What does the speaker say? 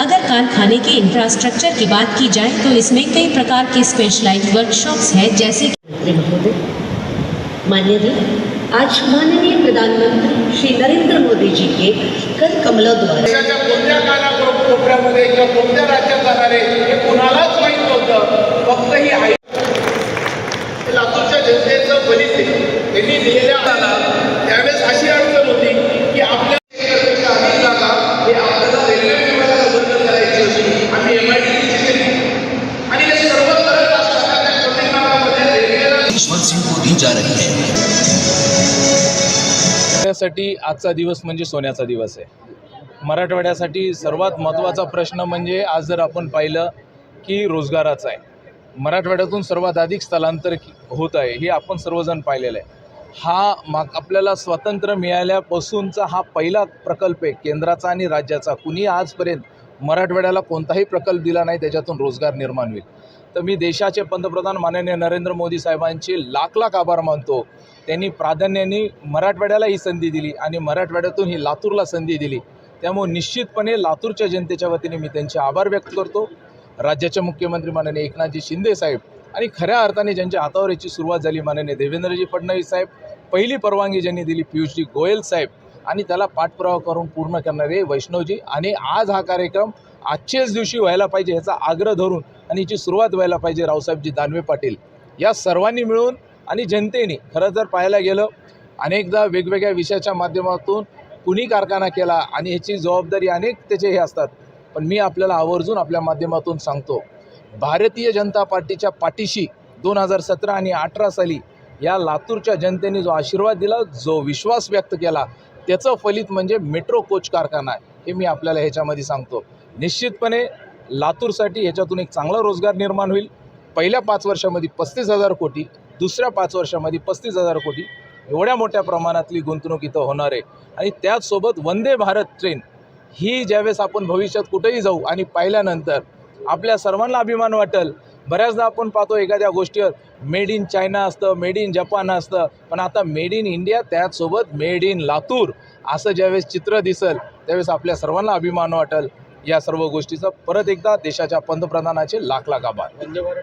अगर कारखाने के इंफ्रास्ट्रक्चर की बात की जाए तो इसमें कई प्रकार के स्पेशलाइज वर्कशॉप्स हैं जैसे माननीय आज माननीय प्रधानमंत्री श्री नरेंद्र मोदी जी के कल कमला द्वारा। कोपऱ्यामध्ये किंवा कोणत्या राज्यात जाणार हे कुणालाच माहीत नव्हतं. फक्त ही आई. लातूरच्या जनतेचं आहे त्यांनी दिलेल्या आला त्यावेळेस अशी अडचण होती की आपल्या हे हे है। मराठवाड्यासाठी आजचा दिवस म्हणजे सोन्याचा दिवस आहे. मराठवाड्यासाठी सर्वात महत्त्वाचा प्रश्न म्हणजे आज जर आपण पाहिलं की रोजगाराचा आहे. मराठवाड्यातून सर्वात अधिक स्थलांतर होत आहे हे आपण सर्वजण पाहिलेलं आहे. हा माग आपल्याला स्वातंत्र्य मिळाल्यापासूनचा हा पहिला प्रकल्प आहे केंद्राचा आणि राज्याचा. कुणी आजपर्यंत मराठवाड्याला कोणताही प्रकल्प दिला नाही त्याच्यातून रोजगार निर्माण होईल. तर मी देशाचे पंतप्रधान माननीय नरेंद्र मोदी साहेबांचे लाख लाख आभार मानतो. त्यांनी प्राधान्याने मराठवाड्याला ही संधी दिली आणि मराठवाड्यातून ही लातूरला संधी दिली. त्यामुळे निश्चितपणे लातूरच्या जनतेच्या वतीने मी त्यांचे आभार व्यक्त करतो. राज्याचे मुख्यमंत्री माननीय एकनाथजी शिंदे साहेब आणि खऱ्या अर्थाने ज्यांच्या हातावर याची सुरुवात झाली माननीय देवेंद्रजी फडणवीस साहेब पहिली परवानगी ज्यांनी दिली पियुषजी गोयल साहेब आणि त्याला पाठपुरावा करून पूर्ण करणारे वैष्णवजी आणि आज हा कार्यक्रम आजच्याच दिवशी व्हायला पाहिजे ह्याचा आग्रह धरून आणि याची सुरुवात व्हायला पाहिजे रावसाहेबजी दानवे पाटील. या सर्वांनी मिळून आणि जनतेने खरं जर पाहायला गेलं अनेकदा वेगवेगळ्या विषयाच्या माध्यमातून कुणी कारखाना केला आणि ह्याची जबाबदारी अनेक त्याचे हे असतात. पण मी आपल्याला आवर्जून आपल्या माध्यमातून सांगतो भारतीय जनता पार्टीच्या पाठीशी दोन हजार सतरा आणि अठरा साली या लातूरच्या जनतेने जो आशीर्वाद दिला जो विश्वास व्यक्त केला त्याचं फलित म्हणजे मेट्रो कोच कारखाना आहे हे मी आपल्याला ह्याच्यामध्ये सांगतो. निश्चितपणे लातूरसाठी ह्याच्यातून एक चांगला रोजगार निर्माण होईल. पहिल्या पाच वर्षामध्ये पस्तीस हजार कोटी दुसऱ्या पाच वर्षामध्ये पस्तीस हजार कोटी एवढ्या मोठ्या प्रमाणातली गुंतवणूक इथं होणार आहे. आणि त्याचसोबत वंदे भारत ट्रेन ही ज्यावेळेस आपण भविष्यात कुठेही जाऊ आणि पाहिल्यानंतर आपल्या सर्वांना अभिमान वाटेल. बऱ्याचदा आपण पाहतो एखाद्या गोष्टीवर मेड इन चायना असतं मेड इन जपान असतं. पण आता मेड इन इंडिया त्याचसोबत मेड इन लातूर असं ज्यावेळेस चित्र दिसेल त्यावेळेस आपल्या सर्वांना अभिमान वाटेल. या सर्व गोष्टीचा परत एकदा देशाच्या पंतप्रधानाचे लाख लाख आभार.